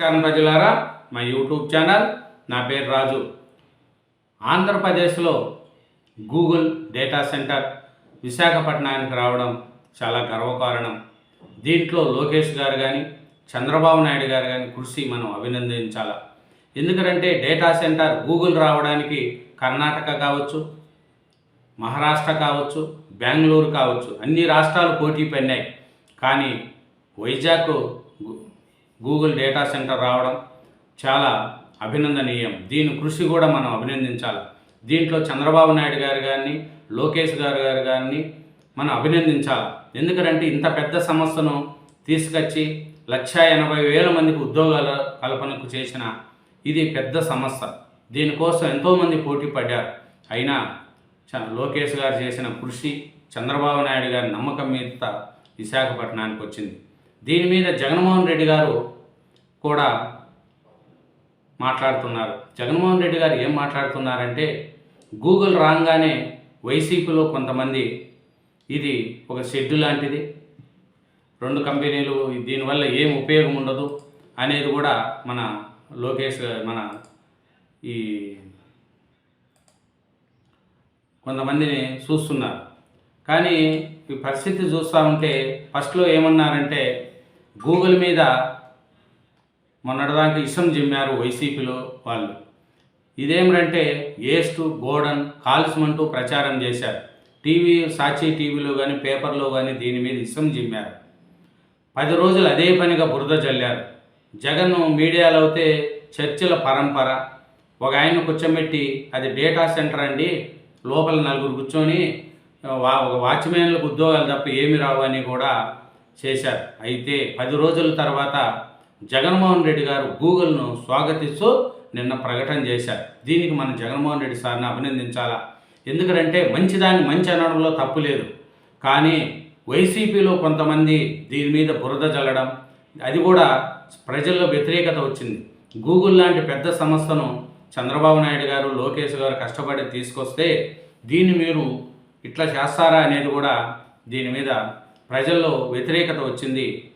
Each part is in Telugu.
నమస్కారం ప్రజలారా. మా యూట్యూబ్ ఛానల్ నా పేరు రాజు. ఆంధ్రప్రదేశ్లో గూగుల్ డేటా సెంటర్ విశాఖపట్నానికి రావడం చాలా గర్వకారణం. దీంట్లో లోకేష్ గారు కానీ చంద్రబాబు నాయుడు గారు కానీ కృషి మనం అభినందించాల. ఎందుకంటే డేటా సెంటర్ గూగుల్ రావడానికి కర్ణాటక కావచ్చు మహారాష్ట్ర కావచ్చు బెంగళూరు కావచ్చు అన్ని రాష్ట్రాలు పోటీ పడినాయి కానీ వైజాగ్ గూగుల్ డేటా సెంటర్ రావడం చాలా అభినందనీయం. దీని కృషి కూడా మనం అభినందించాలి. దీంట్లో చంద్రబాబు నాయుడు గారు కానీ లోకేష్ గారు గారు కానీ మనం అభినందించాలి. ఎందుకంటే ఇంత పెద్ద సమస్యను తీసుకొచ్చి లక్ష ఎనభై వేల మందికి ఉద్యోగాల కల్పనకు చేసిన ఇది పెద్ద సమస్య. దీనికోసం ఎంతోమంది పోటీ పడ్డారు. అయినా చ- లోకేష్ గారు చేసిన కృషి చంద్రబాబు నాయుడు గారి నమ్మకం మీద విశాఖపట్నానికి వచ్చింది. దీని మీద జగన్మోహన్ రెడ్డి గారు కూడా మాట్లాడుతున్నారు. జగన్మోహన్ రెడ్డి గారు ఏం మాట్లాడుతున్నారంటే గూగుల్ రాగానే వైసీపీలో కొంతమంది ఇది ఒక షెడ్డు లాంటిది రెండు కంపెనీలు దీనివల్ల ఏం ఉపయోగం ఉండదు అనేది కూడా మన లోకేష్ మన ఈ కొంతమందిని చూస్తున్నారు. కానీ ఈ పరిస్థితి చూస్తూ ఉంటే ఫస్ట్లో ఏమన్నారంటే గూగుల్ మీద మొన్నటిదాకా ఇష్టం జిమ్మారు వైసీపీలో వాళ్ళు. ఇదేమిటంటే ఏస్టు గోడన్ కాల్స్మంటూ ప్రచారం చేశారు. టీవీ సాక్షి టీవీలో కానీ పేపర్లో కానీ దీని మీద ఇష్టం జిమ్మారు. పది రోజులు అదే పనిగా బురద జల్లారు. జగన్ మీడియాలో అయితే చర్చల పరంపర. ఒక ఆయన కూర్చోబెట్టి అది డేటా సెంటర్ అండి లోపల నలుగురు కూర్చొని వా ఒక వాచ్మెన్లకు ఉద్యోగాలు తప్ప ఏమి రావు అని కూడా చేశారు. అయితే పది రోజుల తర్వాత జగన్మోహన్ రెడ్డి గారు గూగుల్ను స్వాగతిస్తూ నిన్న ప్రకటన చేశారు. దీనికి మనం జగన్మోహన్ రెడ్డి సార్ని అభినందించాలా? ఎందుకంటే మంచిదాన్ని మంచి అనడంలో తప్పు లేదు. కానీ వైసీపీలో కొంతమంది దీని మీద బురద జల్లడం అది కూడా ప్రజల్లో వ్యతిరేకత వచ్చింది. గూగుల్ లాంటి పెద్ద సంస్థను చంద్రబాబు నాయుడు గారు లోకేష్ గారు కష్టపడి తీసుకొస్తే దీన్ని మీరు ఇట్లా చేస్తారా అనేది కూడా దీని మీద ప్రజల్లో వ్యతిరేకత వచ్చింది.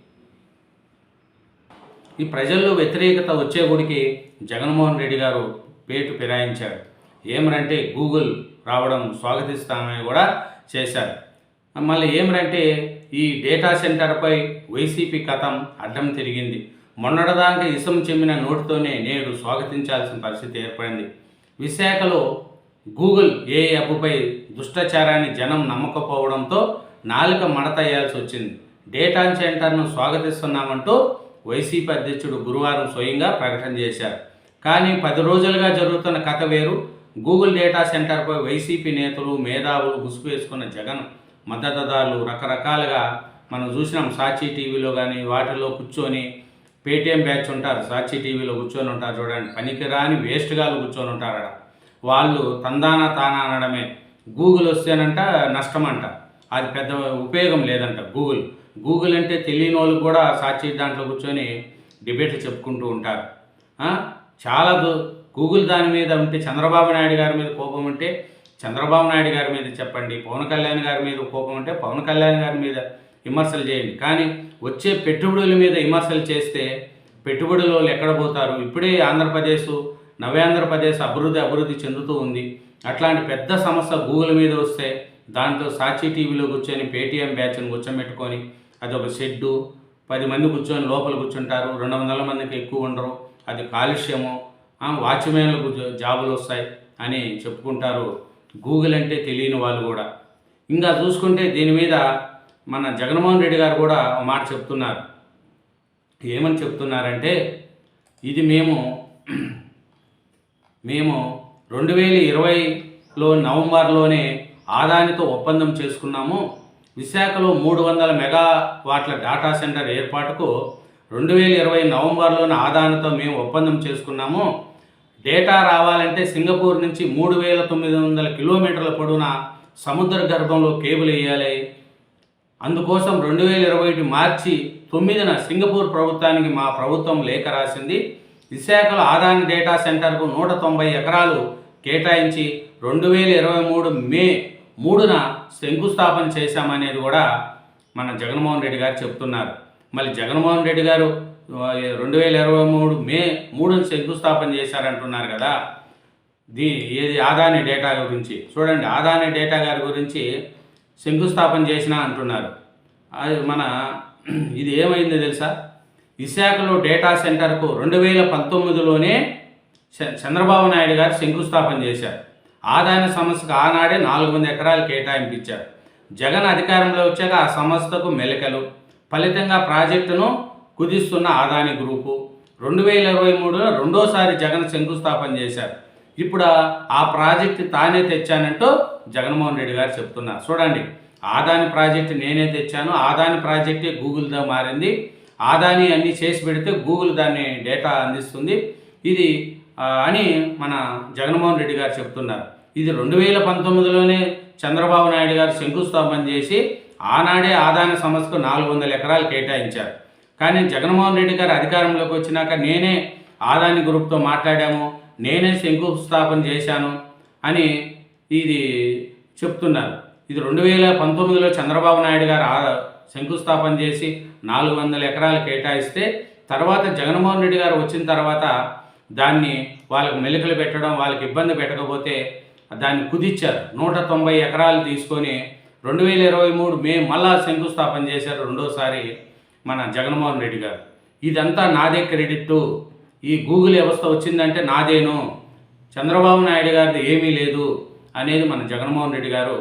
ఈ ప్రజల్లో వ్యతిరేకత వచ్చే గుడికి జగన్మోహన్ రెడ్డి గారు పేటు ఫిరాయించారు. ఏమనంటే గూగుల్ రావడం స్వాగతిస్తామని కూడా చేశారు. మళ్ళీ ఏమిటంటే ఈ డేటా సెంటర్పై వైసీపీ కథం అడ్డం తిరిగింది. మొన్నటిదాకా ఇసం చెమ్మిన నోటితోనే నేడు స్వాగతించాల్సిన పరిస్థితి ఏర్పడింది. విశాఖలో గూగుల్ ఏ అప్పుపై దుష్టాచారాన్ని జనం నమ్మకపోవడంతో నాలుక మడతయ్యాల్సి వచ్చింది. డేటా సెంటర్ను స్వాగతిస్తున్నామంటూ వైసీపీ అధ్యక్షుడు గురువారం స్వయంగా ప్రకటన చేశారు. కానీ పది రోజులుగా జరుగుతున్న కథ వేరు. గూగుల్ డేటా సెంటర్పై వైసీపీ నేతలు మేధావులు ముసుగు వేసుకున్న జగన్ మద్దతుదారులు రకరకాలుగా మనం చూసినాం. సాక్షి టీవీలో కానీ వాటిలో కూర్చొని పేటీఎం బ్యాచ్ ఉంటారు. సాక్షి టీవీలో కూర్చొని ఉంటారు చూడండి. పనికిరాని వేస్ట్గాలు కూర్చొని ఉంటారట. వాళ్ళు తందానా తానా అనడమే. గూగుల్ వస్తేనంట నష్టమంట. అది పెద్ద ఉపయోగం లేదంట. గూగుల్. గూగుల్ అంటే తెలియని వాళ్ళు కూడా సాక్షి దాంట్లో కూర్చొని డిబేట్లు చెప్పుకుంటూ ఉంటారు. చాలా గూగుల్ దాని మీద ఉంటే చంద్రబాబు నాయుడు గారి మీద కోపం ఉంటే చంద్రబాబు నాయుడు గారి మీద చెప్పండి పవన్ కళ్యాణ్ గారి మీద కోపం ఉంటే పవన్ కళ్యాణ్ గారి మీద విమర్శలు చేయండి. కానీ వచ్చే పెట్టుబడుల మీద విమర్శలు చేస్తే పెట్టుబడుల వాళ్ళు ఎక్కడ పోతారు? ఇప్పుడే ఆంధ్రప్రదేశ్ నవ్యాంధ్రప్రదేశ్ అభివృద్ధి అభివృద్ధి చెందుతూ ఉంది. అట్లాంటి పెద్ద సమస్య గూగుల్ మీద వస్తే దాంట్లో సాక్షి టీవీలో కూర్చొని పేటీఎం బ్యాచ్ని కూర్చోబెట్టుకొని అది ఒక షెడ్డు. పది మంది కూర్చొని లోపల కూర్చుంటారు. రెండు వందల మందికి ఎక్కువ ఉండరు. అది కాలుష్యము. వాచ్మెన్లకు జాబులు వస్తాయి అని చెప్పుకుంటారు. గూగుల్ అంటే తెలియని వాళ్ళు కూడా. ఇంకా చూసుకుంటే దీని మీద మన జగన్మోహన్ రెడ్డి గారు కూడా ఒక మాట చెప్తున్నారు. ఏమని చెప్తున్నారంటే ఇది మేము మేము రెండు వేల ఇరవైలో నవంబర్లోనే ఆదానితో ఒప్పందం చేసుకున్నాము. విశాఖలో మూడు వందల మెగావాట్ల డేటా సెంటర్ ఏర్పాటుకు రెండు వేల ఇరవై నవంబర్లోని ఆదానితో మేము ఒప్పందం చేసుకున్నాము. డేటా రావాలంటే సింగపూర్ నుంచి మూడు వేల తొమ్మిది వందల కిలోమీటర్ల పొడవున సముద్ర గర్భంలో కేబుల్ వేయాలి. అందుకోసం రెండు వేల ఇరవై ఒకటి మార్చి తొమ్మిదిన సింగపూర్ ప్రభుత్వానికి మా ప్రభుత్వం లేఖ రాసింది. విశాఖలో ఆదాని డేటా సెంటర్కు నూట తొంభై ఎకరాలు కేటాయించి రెండు వేల ఇరవై మూడు మే మూడున శంకుస్థాపన చేశామనేది కూడా మన జగన్మోహన్ రెడ్డి గారు చెప్తున్నారు. మళ్ళీ జగన్మోహన్ రెడ్డి గారు రెండు వేల ఇరవై మూడు మే మూడుని శంకుస్థాపన చేశారంటున్నారు కదా. దీ ఏది ఆదాని డేటా గురించి. చూడండి ఆదాని డేటా గారి గురించి శంకుస్థాపన చేసిన అంటున్నారు. అది మన ఇది ఏమైందో తెలుసా? విశాఖలో డేటా సెంటర్కు రెండు వేల పంతొమ్మిదిలోనే చ- చంద్రబాబు నాయుడు గారు శంకుస్థాపన చేశారు. ఆదాయ సంస్థకు ఆనాడే నాలుగు వంద ఎకరాలు కేటాయింపు ఇచ్చారు జగన్ అధికారంలో వచ్చాక ఆ సంస్థకు మెలకలు. ఫలితంగా ప్రాజెక్టును కుదిస్తున్న ఆదాని గ్రూపు. రెండు వేల ఇరవై మూడులో రెండోసారి జగన్ శంకుస్థాపన చేశారు. ఇప్పుడు ఆ- ప్రాజెక్ట్ తానే తెచ్చానంటూ జగన్మోహన్ రెడ్డి గారు చెప్తున్నారు. చూడండి ఆదాని ప్రాజెక్టు నేనే తెచ్చాను. ఆదాని ప్రాజెక్టే గూగుల్తో మారింది. ఆదాని అన్నీ చేసి పెడితే గూగుల్ దాన్ని డేటా అందిస్తుంది. ఇది అని మన జగన్మోహన్ రెడ్డి గారు చెప్తున్నారు. ఇది రెండు వేల పంతొమ్మిదిలోనే చంద్రబాబు నాయుడు గారు శంకుస్థాపన చేసి ఆనాడే ఆదాయ సంస్థకు నాలుగు వందల ఎకరాలు కేటాయించారు. కానీ జగన్మోహన్ రెడ్డి గారు అధికారంలోకి వచ్చినాక నేనే ఆదాని గ్రూప్తో మాట్లాడాము నేనే శంకుస్థాపన చేశాను అని ఇది చెప్తున్నారు. ఇది రెండు వేల పంతొమ్మిదిలో చంద్రబాబు నాయుడు గారు ఆ- శంకుస్థాపన చేసి నాలుగు వందల ఎకరాలు కేటాయిస్తే తర్వాత జగన్మోహన్ రెడ్డి గారు వచ్చిన తర్వాత దాన్ని వాళ్ళకి మెలికలు పెట్టడం వాళ్ళకి ఇబ్బంది పెట్టకపోతే దాన్ని కుదిచ్చారు నూట తొంభై ఎకరాలు తీసుకొని రెండు వేల ఇరవై మూడు మే మళ్ళా శంకుస్థాపన చేశారు రెండోసారి మన జగన్మోహన్ రెడ్డి గారు. ఇదంతా నాదే క్రెడిట్. ఈ గూగుల్ వ్యవస్థ వచ్చిందంటే నాదేను. చంద్రబాబు నాయుడు గారిది ఏమీ లేదు అనేది మన జగన్మోహన్ రెడ్డి గారు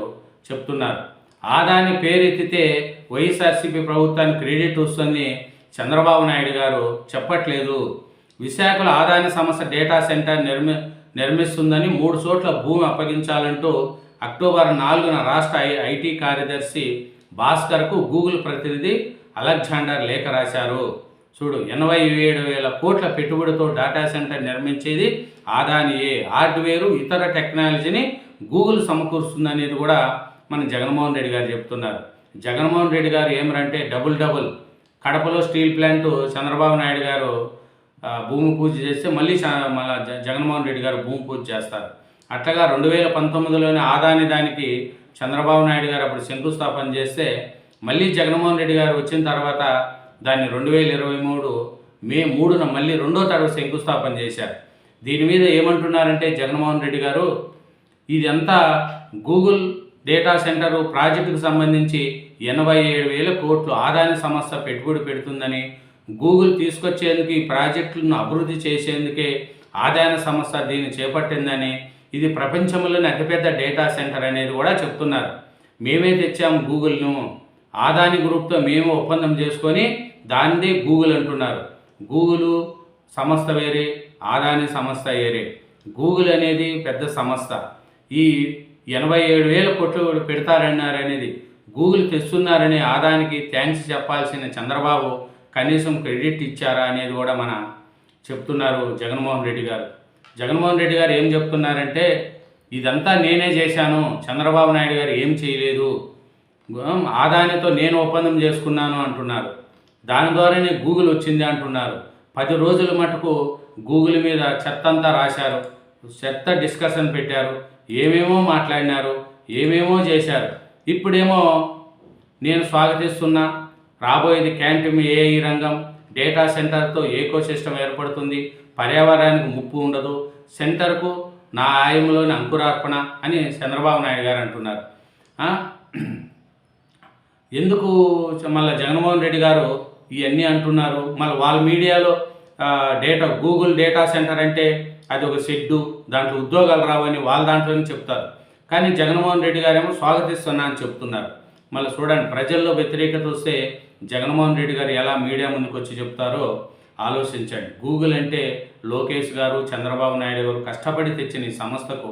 చెప్తున్నారు. ఆదాని పేరెత్తితే వైఎస్ఆర్సీపీ ప్రభుత్వానికి క్రెడిట్ వస్తుంది చంద్రబాబు నాయుడు గారు చెప్పట్లేదు. విశాఖలో ఆదాయ సమస్య డేటా సెంటర్ నిర్మి నిర్మిస్తుందని మూడు చోట్ల భూమి అప్పగించాలంటూ అక్టోబర్ నాలుగున రాష్ట్ర ఐ ఐటీ కార్యదర్శి భాస్కర్కు గూగుల్ ప్రతినిధి అలెగ్జాండర్ లేఖ రాశారు. చూడు ఎనభై ఏడు వేల కోట్ల పెట్టుబడితో డేటా సెంటర్ నిర్మించేది ఆదానియే హార్డ్వేరు ఇతర టెక్నాలజీని గూగుల్ సమకూరుస్తుందనేది కూడా మన జగన్మోహన్ రెడ్డి గారు చెప్తున్నారు. జగన్మోహన్ రెడ్డి గారు ఏమరంటే డబుల్ డబుల్ కడపలో స్టీల్ ప్లాంట్ చంద్రబాబు నాయుడు గారు భూమి పూజ చేస్తే మళ్ళీ మళ్ళా జగన్మోహన్ రెడ్డి గారు భూమి పూజ చేస్తారు. అట్లాగా రెండు వేల పంతొమ్మిదిలోనే ఆదాని దానికి చంద్రబాబు నాయుడు గారు అప్పుడు శంకుస్థాపన చేస్తే మళ్ళీ జగన్మోహన్ రెడ్డి గారు వచ్చిన తర్వాత దాన్ని రెండు వేల ఇరవై మూడు మే మూడున మళ్ళీ రెండో తరగతి శంకుస్థాపన చేశారు. దీని మీద ఏమంటున్నారంటే జగన్మోహన్ రెడ్డి గారు ఇదంతా గూగుల్ డేటా సెంటర్ ప్రాజెక్టుకు సంబంధించి ఎనభై ఏడు వేల కోట్లు ఆదాయ సంస్థ పెట్టుబడి పెడుతుందని గూగుల్ తీసుకొచ్చేందుకు ఈ ప్రాజెక్టులను అభివృద్ధి చేసేందుకే ఆదాయ సంస్థ దీన్ని చేపట్టిందని ఇది ప్రపంచంలోని అతిపెద్ద డేటా సెంటర్ అనేది కూడా చెప్తున్నారు. మేమే తెచ్చాము గూగుల్ను. ఆదాని గ్రూప్తో మేము ఒప్పందం చేసుకొని దాన్ని గూగుల్ అంటున్నారు. గూగుల్ సంస్థ వేరే ఆదాని సంస్థ వేరే. గూగుల్ అనేది పెద్ద సంస్థ. ఈ ఎనభై ఏడు వేల కోట్లు పెడతారన్నారనేది గూగుల్ తెస్తున్నారని ఆదానికి థ్యాంక్స్ చెప్పాల్సిన చంద్రబాబు కనీసం క్రెడిట్ ఇచ్చారా అనేది కూడా మన చెప్తున్నారు జగన్మోహన్ రెడ్డి గారు. జగన్మోహన్ రెడ్డి గారు ఏం చెప్తున్నారంటే ఇదంతా నేనే చేశాను చంద్రబాబు నాయుడు గారు ఏం చేయలేదు ఆదానితో నేను ఒప్పందం చేసుకున్నాను అంటున్నారు. దాని ద్వారానే గూగుల్ వచ్చింది అంటున్నారు. పది రోజుల మటుకు గూగుల్ మీద చెత్త అంతా రాశారు. చెత్త డిస్కషన్ పెట్టారు. ఏమేమో మాట్లాడినారు ఏమేమో చేశారు. ఇప్పుడేమో నేను స్వాగతిస్తున్నా రాబోయేది క్యాంటీన్ ఏఐ రంగం. డేటా సెంటర్తో ఏకో సిస్టమ్ ఏర్పడుతుంది. పర్యావరణానికి ముప్పు ఉండదు. సెంటర్కు నా ఆయంలోని అంకురార్పణ అని చంద్రబాబు నాయుడు గారు అంటున్నారు. ఎందుకు మళ్ళీ జగన్మోహన్ రెడ్డి గారు ఇవన్నీ అంటున్నారు? మళ్ళీ వాళ్ళ మీడియాలో డేటా గూగుల్ డేటా సెంటర్ అంటే అది ఒక షెడ్డు దాంట్లో ఉద్యోగాలు రావని వాళ్ళ దాంట్లోనే చెప్తారు. కానీ జగన్మోహన్ రెడ్డి గారేమో స్వాగతిస్తున్నా అని చెప్తున్నారు. మళ్ళీ చూడండి ప్రజల్లో వ్యతిరేకత వస్తే జగన్మోహన్ రెడ్డి గారు ఎలా మీడియా ముందుకు వచ్చి చెప్తారో ఆలోచించండి. గూగుల్ అంటే లోకేష్ గారు చంద్రబాబు నాయుడు గారు కష్టపడి తెచ్చిన ఈ సంస్థకు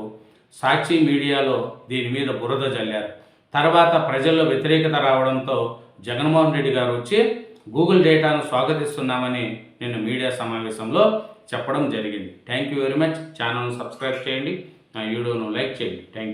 సాక్షి మీడియాలో దీని మీద బురద జల్లారు. తర్వాత ప్రజల్లో వ్యతిరేకత రావడంతో జగన్మోహన్ రెడ్డి గారు వచ్చి గూగుల్ డేటాను స్వాగతిస్తున్నామని నిన్న మీడియా సమావేశంలో చెప్పడం జరిగింది. Thank you very much. ఛానల్ను సబ్స్క్రైబ్ చేయండి. నా వీడియోను లైక్ చేయండి. Thank you.